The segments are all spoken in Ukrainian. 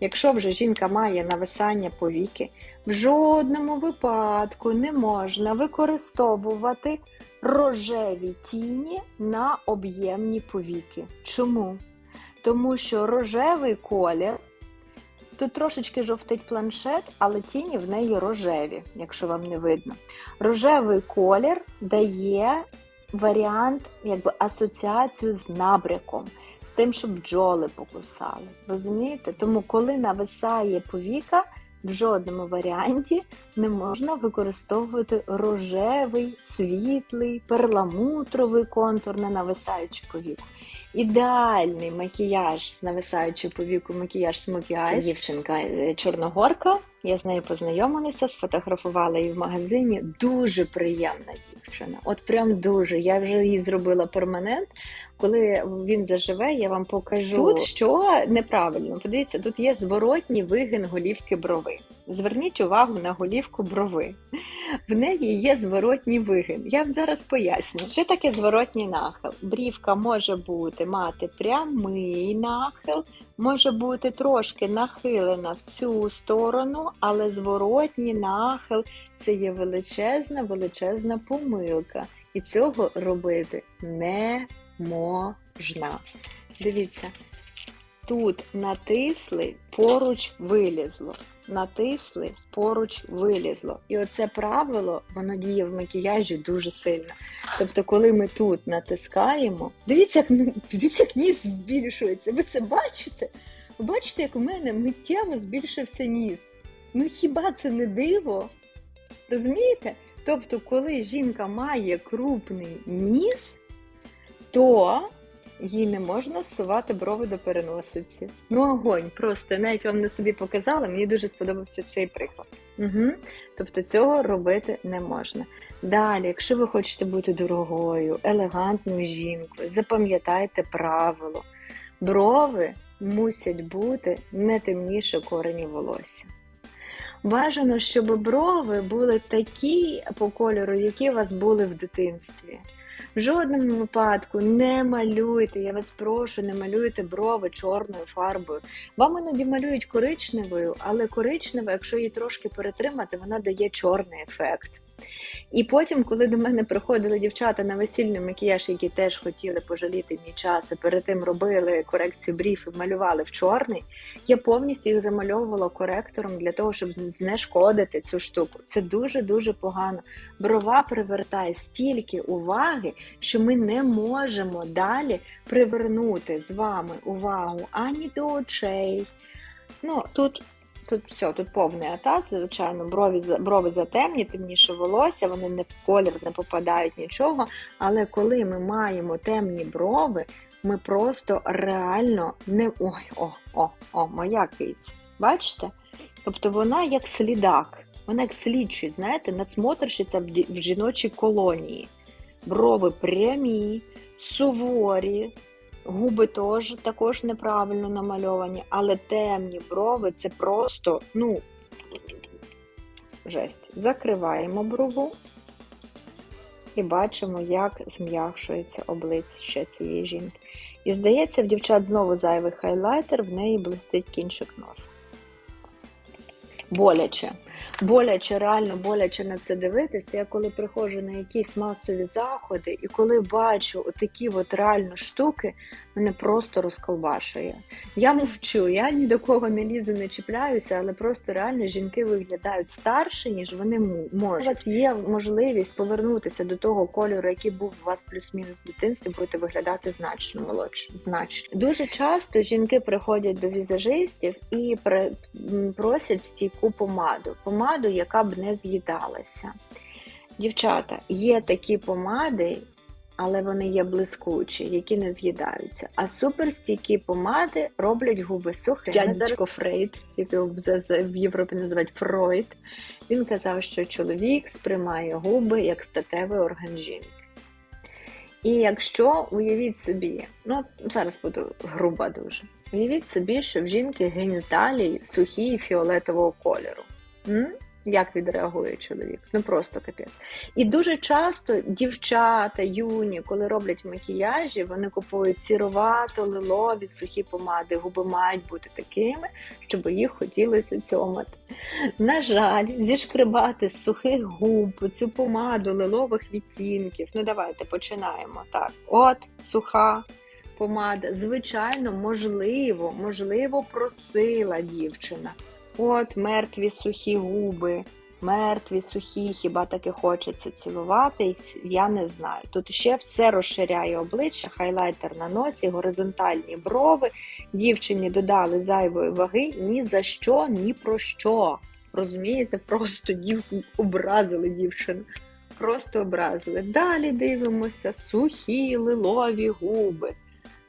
Якщо вже жінка має нависання повіки, в жодному випадку не можна використовувати рожеві тіні на об'ємні повіки. Чому? Тому що рожевий колір, тут трошечки жовтить планшет, але тіні в неї рожеві, якщо вам не видно. Рожевий колір дає варіант, якби асоціацію з набряком, тим, щоб бджоли покусали. Розумієте? Тому, коли нависає повіка, в жодному варіанті не можна використовувати рожевий, світлий, перламутровий контур на нависаючу повіку. Ідеальний макіяж з нависаючою повіку, макіяж Eyes. Це дівчинка е, Чорногорка. Я з нею познайомилася, сфотографувала її в магазині. Дуже приємна дівчина. От прям дуже. Я вже їй зробила перманент. Коли він заживе, я вам покажу. Тут що неправильно. Подивіться, тут є зворотній вигин голівки брови. Зверніть увагу на голівку брови. В неї є зворотній вигин. Я вам зараз поясню, що таке зворотній нахил. Брівка може бути мати прямий нахил, може бути трошки нахилена в цю сторону, але зворотній нахил це є величезна, величезна помилка. І цього робити не можна. Дивіться, тут натисли, поруч вилізло. Натисли, поруч вилізло. І оце правило, воно діє в макіяжі дуже сильно. Тобто, коли ми тут натискаємо, дивіться, як, дивіться, як ніс збільшується. Ви це бачите? Ви бачите, як у мене миттєво збільшився ніс. Ну хіба це не диво? Розумієте? Тобто, коли жінка має крупний ніс, то їй не можна сувати брови до переносиці. Ну, огонь, просто навіть вам на собі показала, мені дуже сподобався цей приклад. Угу. Тобто цього робити не можна. Далі, якщо ви хочете бути дорогою, елегантною жінкою, запам'ятайте правило. Брови мусять бути не темніше корені волосся. Бажано, щоб брови були такі по кольору, які у вас були в дитинстві. В жодному випадку не малюйте, я вас прошу, не малюйте брови чорною фарбою. Вам іноді малюють коричневою, але коричнева, якщо її трошки перетримати, вона дає чорний ефект. І потім, коли до мене приходили дівчата на весільний макіяж, які теж хотіли пожаліти мій час, і перед тим робили корекцію брів і малювали в чорний, я повністю їх замальовувала коректором для того, щоб знешкодити цю штуку. Це дуже-дуже погано. Брова привертає стільки уваги, що ми не можемо далі привернути з вами увагу ані до очей. Ну, тут Тут все, тут повний атас, звичайно, брові брови затемні, темніше волосся, вони не в колір не попадають нічого. Але коли ми маємо темні брови, ми просто реально не. Ой, о, о, о, моя киця. Бачите? Тобто вона як слідак, вона як слідчий, знаєте, надсмотрщиця в жіночій колонії. Брови прямі, суворі, Губи теж також неправильно намальовані, але темні брови це просто, ну, жесть. Закриваємо брову і бачимо, як зм'якшується обличчя цієї жінки. І здається, в дівчат знову зайвий хайлайтер, в неї блистить кінчик носа. Боляче боляче, реально боляче на це дивитися. Я коли приходжу на якісь масові заходи, і коли бачу такі от реально штуки, мене просто розколбашує. Я мовчу, я ні до кого не лізу, не чіпляюся, але просто реально жінки виглядають старше, ніж вони можуть. У вас є можливість повернутися до того кольору, який був у вас плюс-мінус в дитинстві, будете виглядати значно молодше. Значно. Дуже часто жінки приходять до візажистів і просять стійку помаду. Помаду, яка б не з'їдалася. Дівчата, є такі помади, але вони є блискучі, які не з'їдаються. А суперстійкі помади роблять губи сухими. Дядько Фрейд, який в Європі називають Фройд, він казав, що чоловік сприймає губи як статевий орган жінки. І якщо уявіть собі, ну зараз буду груба дуже, уявіть собі, що в жінки геніталії сухі і фіолетового кольору. Як відреагує чоловік? Ну просто капець. І дуже часто дівчата, юні, коли роблять макіяжі, вони купують сіровато, лилові, сухі помади. Губи мають бути такими, щоб їх хотілося цьомати. На жаль, зішкрибати з сухих губ цю помаду лилових відтінків. Ну, давайте починаємо так. От суха помада. Звичайно, можливо, можливо, просила дівчина. От мертві сухі губи, мертві сухі, хіба таки хочеться цілувати, я не знаю. Тут ще все розширяє обличчя, хайлайтер на носі, горизонтальні брови. Дівчині додали зайвої ваги ні за що, ні про що. Розумієте, просто дівку образили дівчину. Просто образили. Далі дивимося, сухі лилові губи.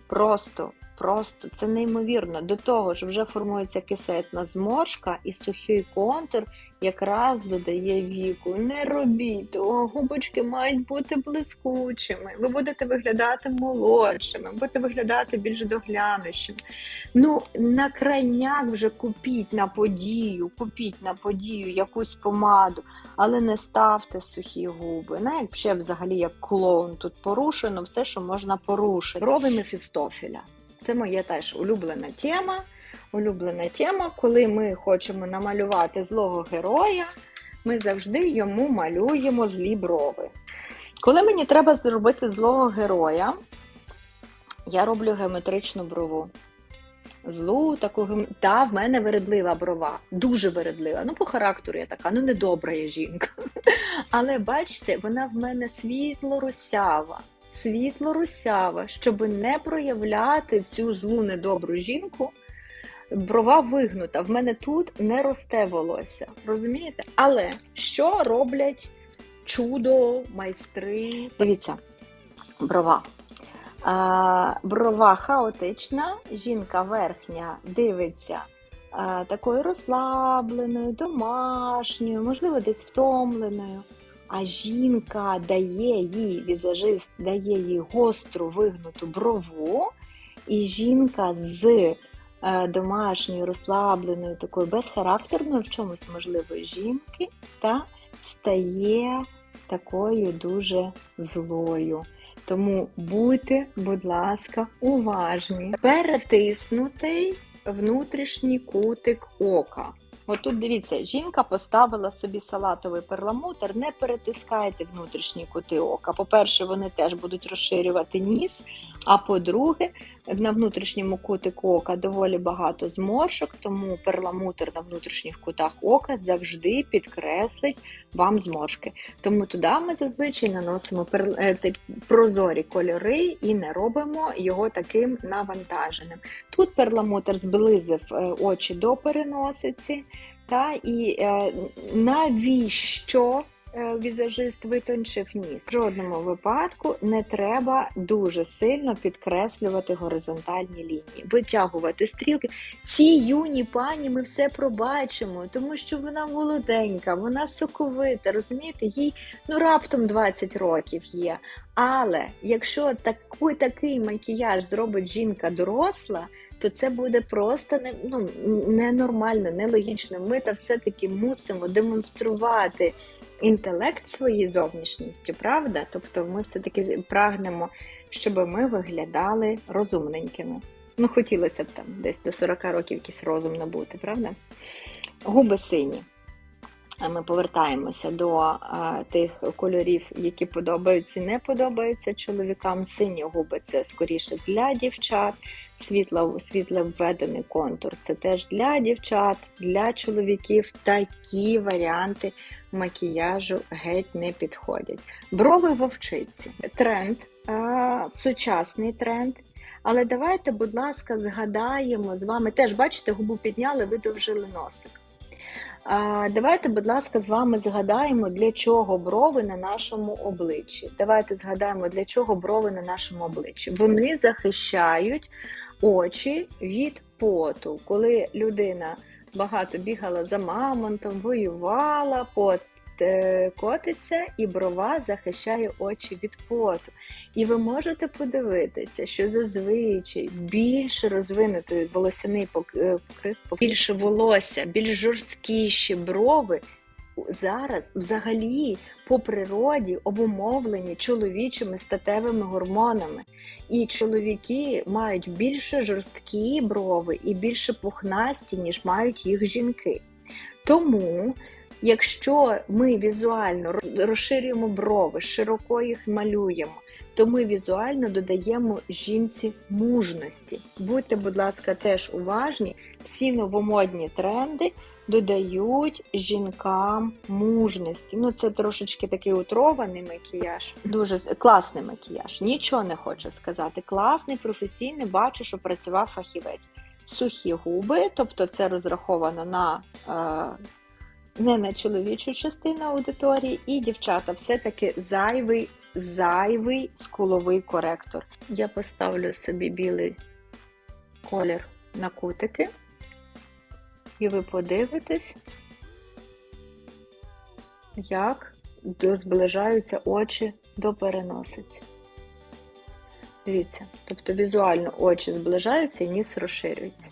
Просто Просто це неймовірно. До того ж, вже формується кисетна зморшка, і сухий контур якраз додає віку. Не робіть того, губочки мають бути блискучими. Ви будете виглядати молодшими, будете виглядати більш доглянущими. Ну, на крайняк вже купіть на подію, купіть на подію якусь помаду, але не ставте сухі губи. Не, якщо взагалі як клоун тут порушено, все, що можна порушити. Брови Мефістофіля. Це моя теж улюблена тема. Улюблена тема, коли ми хочемо намалювати злого героя, ми завжди йому малюємо злі брови. Коли мені треба зробити злого героя, я роблю геометричну брову. Злу, таку Та, в мене вередлива брова, дуже вередлива. Ну, по характеру я така, ну недобра я жінка. Але бачите, вона в мене світло-русява світло русява, щоб не проявляти цю злу недобру жінку. Брова вигнута, в мене тут не росте волосся. Розумієте? Але що роблять чудо, майстри? Дивіться, брова. А, брова хаотична, жінка верхня дивиться а, такою розслабленою, домашньою, можливо, десь втомленою а жінка дає їй, візажист дає їй гостру вигнуту брову, і жінка з е, домашньою, розслабленою, такою безхарактерною в чомусь можливої жінки, та стає такою дуже злою. Тому будьте, будь ласка, уважні. Перетиснутий внутрішній кутик ока. Отут дивіться, жінка поставила собі салатовий перламутр, не перетискайте внутрішні кути ока. По-перше, вони теж будуть розширювати ніс. А по-друге, на внутрішньому кутику ока доволі багато зморшок, тому перламутр на внутрішніх кутах ока завжди підкреслить вам зморшки. Тому туди ми зазвичай наносимо е, прозорі кольори і не робимо його таким навантаженим. Тут перламутр зблизив е, очі до переносиці. Та, І е, навіщо візажист витончив ніс? В жодному випадку не треба дуже сильно підкреслювати горизонтальні лінії, витягувати стрілки. Ці юні пані ми все пробачимо, тому що вона молоденька, вона соковита, розумієте, їй ну раптом 20 років є. Але якщо такий, такий макіяж зробить жінка доросла то це буде просто не, ну, ненормально, нелогічно. Ми та все-таки мусимо демонструвати інтелект своєю зовнішністю, правда? Тобто ми все-таки прагнемо, щоб ми виглядали розумненькими. Ну, хотілося б там десь до 40 років якийсь розум набути, правда? Губи сині. Ми повертаємося до а, тих кольорів, які подобаються і не подобаються чоловікам. Сині губи це скоріше для дівчат, світло, світло введений контур це теж для дівчат, для чоловіків такі варіанти макіяжу геть не підходять. Брови вовчиці. Тренд, а, сучасний тренд. Але давайте, будь ласка, згадаємо з вами теж, бачите, губу підняли, видовжили носик. Давайте, будь ласка, з вами згадаємо, для чого брови на нашому обличчі. Давайте згадаємо, для чого брови на нашому обличчі. Вони захищають очі від поту. Коли людина багато бігала за мамонтом, воювала, пот котиться, і брова захищає очі від поту. І ви можете подивитися, що зазвичай більш розвинутий волосяний покрив, е, більше волосся, більш жорсткіші брови зараз взагалі по природі обумовлені чоловічими статевими гормонами. І чоловіки мають більше жорсткі брови і більше пухнасті, ніж мають їх жінки. Тому, якщо ми візуально розширюємо брови, широко їх малюємо, то ми візуально додаємо жінці мужності. Будьте, будь ласка, теж уважні, всі новомодні тренди додають жінкам мужності. Ну, це трошечки такий утрований макіяж, дуже класний макіяж. Нічого не хочу сказати. Класний, професійний, бачу, що працював фахівець. Сухі губи, тобто це розраховано на. Е не на чоловічу частину аудиторії, і дівчата все-таки зайвий зайвий скуловий коректор. Я поставлю собі білий колір на кутики, і ви подивитесь, як зближаються очі до переносиці. Дивіться, тобто візуально очі зближаються і ніс розширюється.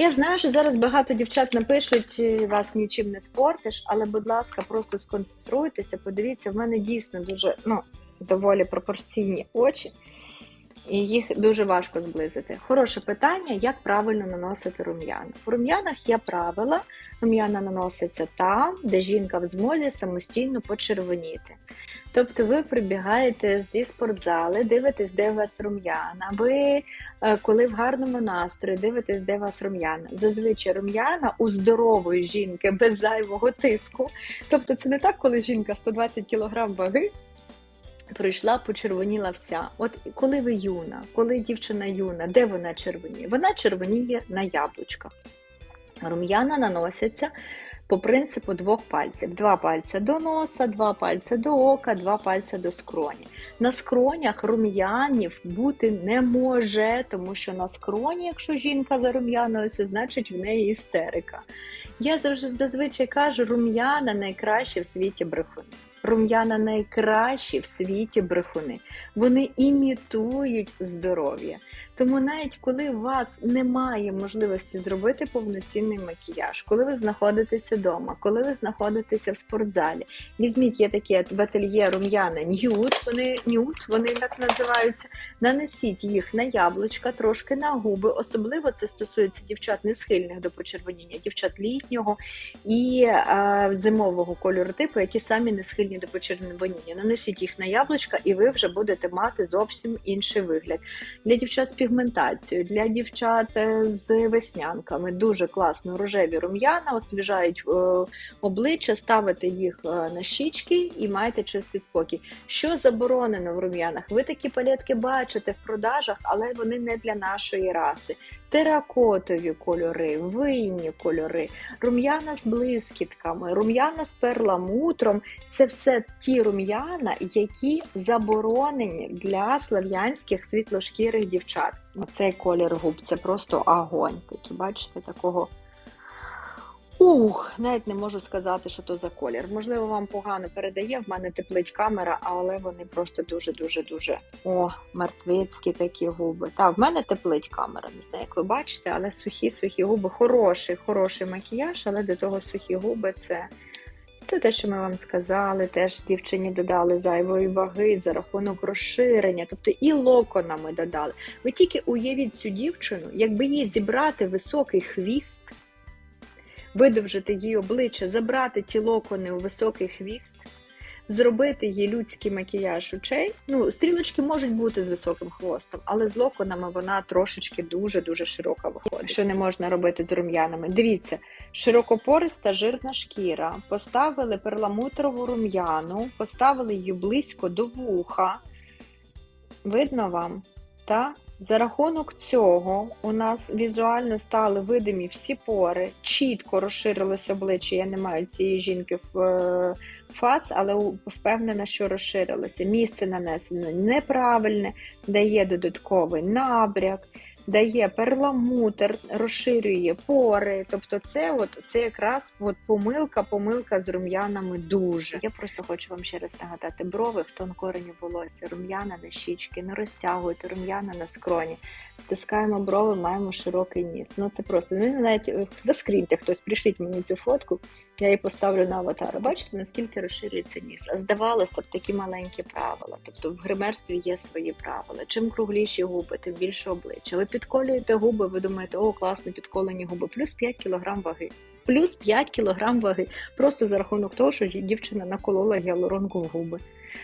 Я знаю, що зараз багато дівчат напишуть, вас нічим не спортиш, але, будь ласка, просто сконцентруйтеся, подивіться, в мене дійсно дуже, ну, доволі пропорційні очі, і їх дуже важко зблизити. Хороше питання, як правильно наносити рум'яна. В рум'янах є правила, рум'яна наноситься там, де жінка в змозі самостійно почервоніти. Тобто ви прибігаєте зі спортзали, дивитесь, де у вас рум'яна. Ви, е, коли в гарному настрої, дивитесь, де у вас рум'яна. Зазвичай рум'яна у здорової жінки без зайвого тиску. Тобто, це не так, коли жінка 120 кг ваги, прийшла, почервоніла вся. От коли ви юна, коли дівчина юна, де вона червоніє? Вона червоніє на яблучках. Рум'яна наносяться по принципу двох пальців. Два пальця до носа, два пальця до ока, два пальця до скроні. На скронях рум'янів бути не може, тому що на скроні, якщо жінка зарум'янилася, значить в неї істерика. Я завжди зазвичай кажу, рум'яна найкраще в світі брехуни. Рум'яна найкращі в світі брехуни. Вони імітують здоров'я. Тому навіть коли у вас немає можливості зробити повноцінний макіяж, коли ви знаходитеся вдома, коли ви знаходитеся в спортзалі, візьміть є такі в ательє рум'яна нюд, вони нюд, вони так називаються. Нанесіть їх на яблучка, трошки на губи. Особливо це стосується дівчат не схильних до почервоніння, дівчат літнього і а, зимового кольору типу, які самі не схильні до почервоніння. Нанесіть їх на яблучка, і ви вже будете мати зовсім інший вигляд. Для дівчат з пігментацією, для дівчат е, з веснянками. Дуже класно рожеві рум'яна, освіжають е, обличчя, ставите їх е, на щічки і маєте чистий спокій. Що заборонено в рум'янах? Ви такі палетки бачите в продажах, але вони не для нашої раси теракотові кольори, винні кольори, рум'яна з блискітками, рум'яна з перламутром це все ті рум'яна, які заборонені для слав'янських світлошкірих дівчат. Оцей колір губ це просто агонь. Такі, бачите, такого Ух, навіть не можу сказати, що то за колір. Можливо, вам погано передає. В мене теплить камера, але вони просто дуже-дуже дуже о, мертвецькі такі губи. Та, в мене теплить камера, не знаю, як ви бачите, але сухі-сухі губи. Хороший, хороший макіяж, але до того сухі губи це. Це те, що ми вам сказали, теж дівчині додали зайвої ваги за рахунок розширення, тобто і локонами додали. Ви тільки уявіть цю дівчину, якби їй зібрати високий хвіст видовжити її обличчя, забрати ті локони у високий хвіст, зробити їй людський макіяж очей. Ну, стрілочки можуть бути з високим хвостом, але з локонами вона трошечки дуже-дуже широка виходить. Що не можна робити з рум'янами. Дивіться, широкопориста жирна шкіра. Поставили перламутрову рум'яну, поставили її близько до вуха. Видно вам? Та за рахунок цього у нас візуально стали видимі всі пори, чітко розширилося обличчя. Я не маю цієї жінки в е, фас, але впевнена, що розширилося. Місце нанесено неправильне, дає додатковий набряк. Дає перламутр, розширює пори. Тобто, це от це якраз от помилка, помилка з рум'янами дуже. Я просто хочу вам ще раз нагадати брови в тонкорені волосся, рум'яна на щічки, не розтягуйте рум'яна на скроні. Стискаємо брови, маємо широкий ніс. Ну це просто ну навіть е, заскріньте хтось, прийшліть мені цю фотку. Я її поставлю на аватар. Бачите, наскільки розширюється ніс. А здавалося б, такі маленькі правила. Тобто в гримерстві є свої правила. Чим кругліші губи, тим більше обличчя. Ви підколюєте губи, ви думаєте, о, класно, підколені губи, плюс 5 кг ваги. Плюс 5 кг ваги. Просто за рахунок того, що дівчина наколола гіалуронку в губи.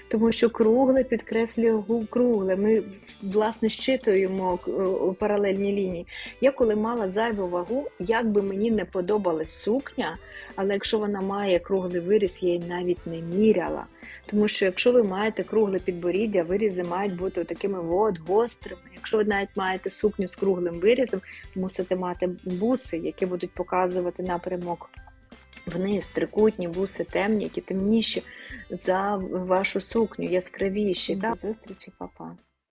Тому що кругле підкреслює кругле. Ми власне щитуємо е, паралельні лінії. Я коли мала зайву вагу, як би мені не подобалась сукня, але якщо вона має круглий виріс, я її навіть не міряла. Тому що якщо ви маєте кругле підборіддя, вирізи мають бути такими от гострими. Якщо ви навіть маєте сукню з круглим вирізом, мусите мати буси, які будуть показувати напрямок вниз, трикутні буси темні, які темніші за вашу сукню, яскравіші. До зустрічі, папа.